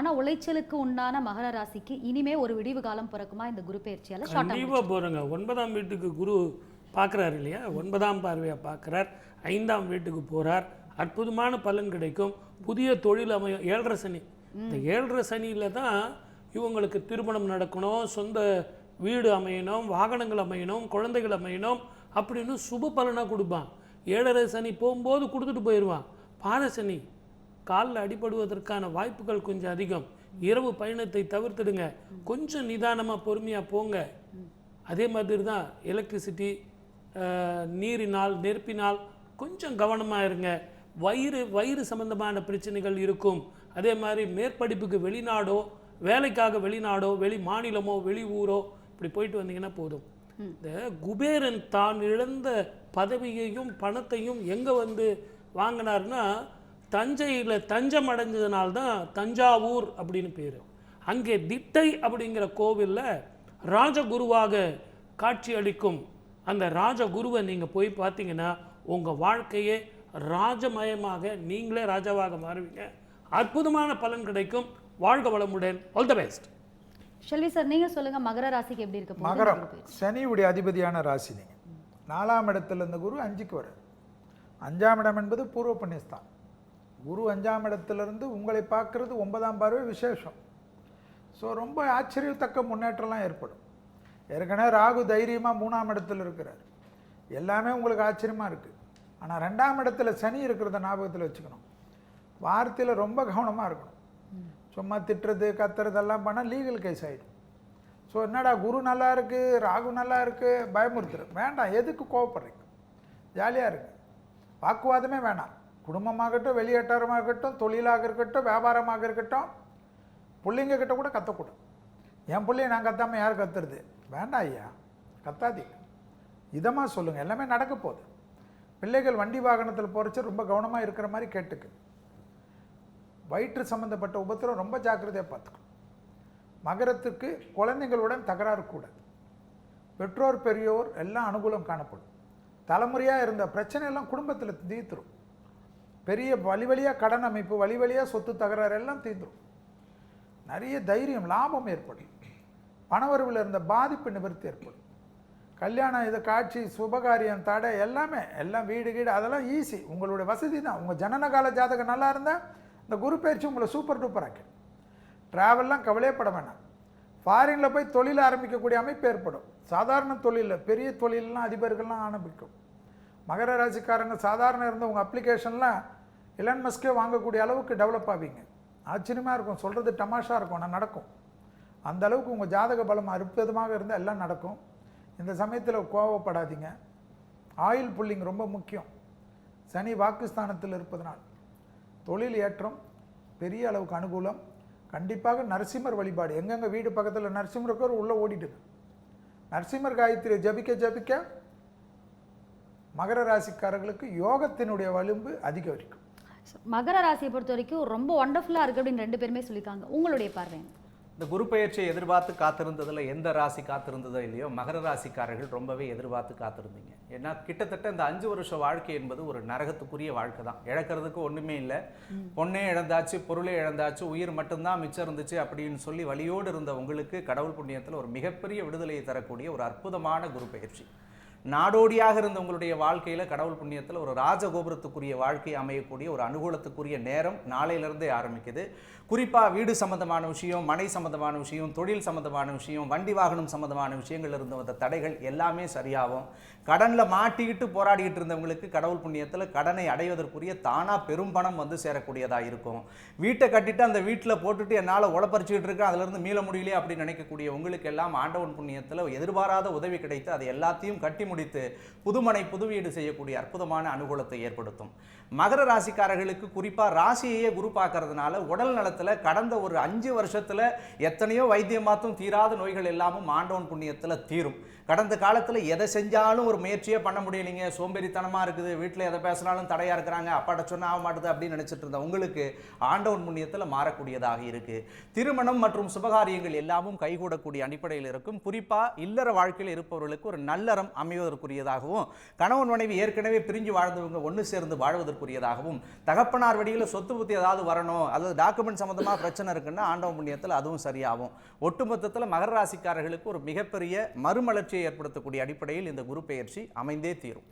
மன உளைச்சலுக்கு உண்டான மகர ராசிக்கு இனிமே ஒரு விடிவு காலம் பிறக்குமா? இந்த குரு பயிற்சியால கண்டிப்பாக போகிறேங்க ஒன்பதாம் வீட்டுக்கு குரு பார்க்குறாரு இல்லையா? ஒன்பதாம் பார்வையாக பார்க்குறார் ஐந்தாம் வீட்டுக்கு போகிறார் அற்புதமான பலன் கிடைக்கும். புதிய தொழில் அமையும் ஏழரை சனி. இந்த ஏழரை சனியில் தான் இவங்களுக்கு திருமணம் நடக்கணும். சொந்த வீடு அமையணும். வாகனங்கள் அமையணும். குழந்தைகள் அமையணும். அப்படின்னு சுப பலனாக கொடுப்பான். ஏழரை சனி போகும்போது கொடுத்துட்டு போயிடுவான் சனி காலில் அடிபடுவதற்கான வாய்ப்புகள் கொஞ்சம் அதிகம். இரவு பயணத்தை தவிர்த்துடுங்க. கொஞ்சம் நிதானமாக பொறுமையாக போங்க. அதே மாதிரி தான் எலக்ட்ரிசிட்டி நீரினால் நெருப்பினால் கொஞ்சம் கவனமாக இருங்க. வயிறு வயிறு சம்பந்தமான பிரச்சனைகள் இருக்கும். அதே மாதிரி மேற்படிப்புக்கு வெளிநாடோ வேலைக்காக வெளிநாடோ வெளி மாநிலமோ வெளி ஊரோ இப்படி போயிட்டு வந்தீங்கன்னா போதும். இந்த குபேரன் தான் இழந்த பதவியையும் பணத்தையும் எங்கே வந்து வாங்கினார்னா தஞ்சையில் தஞ்சம் அடைஞ்சதுனால்தான் தஞ்சாவூர் அப்படின்னு பேர். அங்கே திட்டை அப்படிங்கிற கோவிலில் ராஜகுருவாக காட்சி அளிக்கும் அந்த ராஜகுருவை நீங்கள் போய் பார்த்தீங்கன்னா உங்கள் வாழ்க்கையே ராஜமயமாக நீங்களே ராஜாவாக மாறுவீங்க. அற்புதமான பலன் கிடைக்கும். வாழ்க வளமுடன். All the best Selvi sir நீங்க சொல்லுங்க மகர ராசிக்கு எப்படி இருக்க? மகரம்? சனியுடைய அதிபதியான ராசி நீங்கள் நாலாம் இடத்துல இருந்த குரு அஞ்சுக்கு வர அஞ்சாம் இடம் என்பது பூர்வ புண்ணியஸ்தான். குரு அஞ்சாம் இடத்துலேருந்து உங்களை பார்க்குறது ஒன்பதாம் பார்வை விசேஷம். ஸோ ரொம்ப ஆச்சரியத்தக்க முன்னேற்றம்லாம் ஏற்படும். ஏற்கனவே ராகு தைரியமாக மூணாம் இடத்துல இருக்கிறார். எல்லாமே உங்களுக்கு ஆச்சரியமாக இருக்குது ஆனால் ரெண்டாம் இடத்துல சனி இருக்கிறத ஞாபகத்தில் வச்சுக்கணும். வார்த்தையில் ரொம்ப கவனமாக இருக்கணும். சும்மா திட்டுறது கத்துறதெல்லாம் பண்ணால் லீகல் கேஸ் ஆகிடும் ஸோ என்னடா குரு நல்லா இருக்குது ராகு நல்லா இருக்குது பயமுறுத்துரு வேண்டாம் எதுக்கு கோவப்படுறீங்க? ஜாலியாக இருக்குது வாக்குவாதமே வேணாம். குடும்பமாகட்டும் வெளியேட்டாரமாக இருக்கட்டும் தொழிலாக இருக்கட்டும் வியாபாரமாக இருக்கட்டும் பிள்ளைங்க கிட்ட கூட கத்தக்கூடாது என் பிள்ளைய நான் கத்தாமல் யார் கத்துறது? வேண்டாம் ஐயா கத்தாதீங்க. இதமாக சொல்லுங்கள் எல்லாமே நடக்க போகுது. பிள்ளைகள் வண்டி வாகனத்தில் போகிறச்சு ரொம்ப கவனமாக இருக்கிற மாதிரி கேட்டுக்கு. வயிற்று சம்மந்தப்பட்ட உபத்திரம் ரொம்ப ஜாக்கிரதையாக பார்த்துக்கணும். மகரத்துக்கு குழந்தைங்களுடன் தகராறு கூடாது. பெற்றோர் பெரியோர் எல்லாம் அனுகூலம் காணப்படும். தலைமுறையாக இருந்த பிரச்சனையெல்லாம் குடும்பத்தில் தீர்த்துரும். பெரிய வழி வழியாக கடன் அமைப்பு வழி வழியாக சொத்து தகராறு எல்லாம் தீர்ந்துடும் நிறைய தைரியம் லாபம் ஏற்படும். பணவரவில் இருந்த பாதிப்பு நிவர்த்தி ஏற்படும். கல்யாணம் இது காட்சி சுபகாரியம் தடை எல்லாமே எல்லாம் வீடு கீடு அதெல்லாம் ஈஸி உங்களுடைய வசதி தான். உங்கள் ஜனனகால ஜாதகம் நல்லா இருந்தால் இந்த குரு பயிற்சி உங்களை சூப்பர் டூப்பர் ஆக்கி. ட்ராவல்லாம் கவலையப்பட வேணாம். ஃபாரினில் போய் தொழில் ஆரம்பிக்கக்கூடிய அமைப்பு ஏற்படும். சாதாரண தொழிலில் பெரிய தொழிலெலாம் அதிபர்கள்லாம் ஆரம்பிக்கும். மகர ராசிக்காரங்க சாதாரண இருந்த உங்கள் அப்ளிகேஷன்லாம் இலன் மஸ்கே வாங்கக்கூடிய அளவுக்கு டெவலப் ஆவீங்க. ஆச்சரியமாக இருக்கும். சொல்கிறது டமாஷாக இருக்கும். ஆனால் நடக்கும். அந்த அளவுக்கு உங்கள் ஜாதக பலம் அற்புதமாக இருந்தால் எல்லாம் நடக்கும். இந்த சமயத்தில் கோவப்படாதீங்க. ஆயில் புல்லிங் ரொம்ப முக்கியம். சனி வாக்குஸ்தானத்தில் இருப்பதனால் தொழில் ஏற்றம் பெரிய அளவுக்கு அனுகூலம். கண்டிப்பாக நரசிம்மர் வழிபாடு. எங்கெங்க வீடு பக்கத்தில் நரசிம்மர் இருக்கோ உள்ளே ஓடிடுது நரசிம்மர் காயத்ரி ஜபிக்க ஜபிக்க மகர ராசிக்காரர்களுக்கு யோகத்தினுடைய வலும்பு அதிகரிக்கும். மகர ராசியை பொறுத்த வரைக்கும் ரொம்ப ஒண்டர்ஃபுல்லா இருக்கு அப்படின்னு ரெண்டு பேருமே சொல்லியிருக்காங்க. உங்களுடைய பார்வை? இந்த குரு பெயர்ச்சியை எதிர்பார்த்து காத்திருந்ததுல எந்த ராசி காத்திருந்ததோ இல்லையோ மகர ராசிக்காரர்கள் ரொம்பவே எதிர்பார்த்து காத்திருந்தீங்க. ஏன்னா கிட்டத்தட்ட இந்த அஞ்சு வருஷ வாழ்க்கை என்பது ஒரு நரகத்துக்குரிய வாழ்க்கை தான். இழக்கிறதுக்கு ஒண்ணுமே இல்லை. பொண்ணே இழந்தாச்சு பொருளே இழந்தாச்சு உயிர் மட்டும்தான் மிச்சம் இருந்துச்சு அப்படின்னு சொல்லி வழியோடு இருந்த உங்களுக்கு கடவுள் புண்ணியத்தில் ஒரு மிகப்பெரிய விடுதலையை தரக்கூடிய ஒரு அற்புதமான குரு பெயர்ச்சி நாடோடியாக இருந்த உங்களுடைய வாழ்க்கையில் கடவுள் புண்ணியத்தில் ஒரு ராஜகோபுரத்துக்குரிய வாழ்க்கை அமையக்கூடிய ஒரு அனுகூலத்துக்குரிய நேரம் நாளையிலிருந்தே ஆரம்பிக்குது. குறிப்பாக வீடு சம்பந்தமான விஷயம் மனை சம்பந்தமான விஷயம் தொழில் சம்பந்தமான விஷயம் வண்டி வாகனம் சம்பந்தமான விஷயங்கள் இருந்து வந்த தடைகள் எல்லாமே சரியாகும். கடனில் மாட்டிக்கிட்டு போராடிக்கிட்டு இருந்தவங்களுக்கு கடவுள் புண்ணியத்தில் கடனை அடைவதற்குரிய தானாக பெரும் பணம் வந்து சேரக்கூடியதாக இருக்கும். வீட்டை கட்டிட்டு அந்த வீட்டில் போட்டுட்டு என்னால் உழப்பறிச்சிக்கிட்டு இருக்கேன் அதிலிருந்து மீள முடியலையே அப்படின்னு நினைக்கக்கூடிய உங்களுக்கு எல்லாம் ஆண்டவன் புண்ணியத்தில் எதிர்பாராத உதவி கிடைத்து அது எல்லாத்தையும் கட்டி முடித்து புதுமனை புதுவீடு செய்யக்கூடிய அற்புதமான அனுகூலத்தை ஏற்படுத்தும். மகர ராசிக்காரர்களுக்கு குறிப்பாக ராசியையே குரு பார்க்கறதுனால உடல் நலத்தில் கடந்த ஒரு அஞ்சு வருஷத்தில் எத்தனையோ வைத்தியமாத்தும் தீராத நோய்கள் எல்லாமும் ஆண்டவன் புண்ணியத்தில் தீரும். கடந்த காலத்தில் எதை செஞ்சாலும் ஒரு முயற்சியே பண்ண முடியலைங்க. சோம்பேறித்தனமா இருக்குது. வீட்டில் எதை பேசினாலும் தடையா இருக்கிறாங்க. அப்பாட்ட சொன்ன ஆக மாட்டுது அப்படின்னு நினைச்சிட்டு இருந்த உங்களுக்கு ஆண்டவன் புண்ணியத்துல மாறக்கூடியதாக இருக்கு. திருமணம் மற்றும் சுபகாரியங்கள் எல்லாமும் கைகூடக்கூடிய அடிப்படையில் இருக்கும். குறிப்பா இல்லற வாழ்க்கையில் இருப்பவர்களுக்கு ஒரு நல்லறம் அமைவதற்குரியதாகவும் கணவன் மனைவி ஏற்கனவே பிரிஞ்சு வாழ்ந்தவங்க ஒன்று சேர்ந்து வாழ்வதற்குரியதாகவும் தகப்பனார் வழியில் சொத்து புத்தி ஏதாவது வரணும் அல்லது டாக்குமெண்ட் சம்மந்தமாக பிரச்சனை இருக்குன்னா ஆண்டவ புண்ணியத்தில் அதுவும் சரியாகும். ஒட்டுமொத்தத்தில் மகர ராசிக்காரர்களுக்கு ஒரு மிகப்பெரிய மறுமலர்ச்சியை ஏற்படுத்தக்கூடிய அடிப்படையில் இந்த குரு பெயர்ச்சி அமைந்தே தீரும்.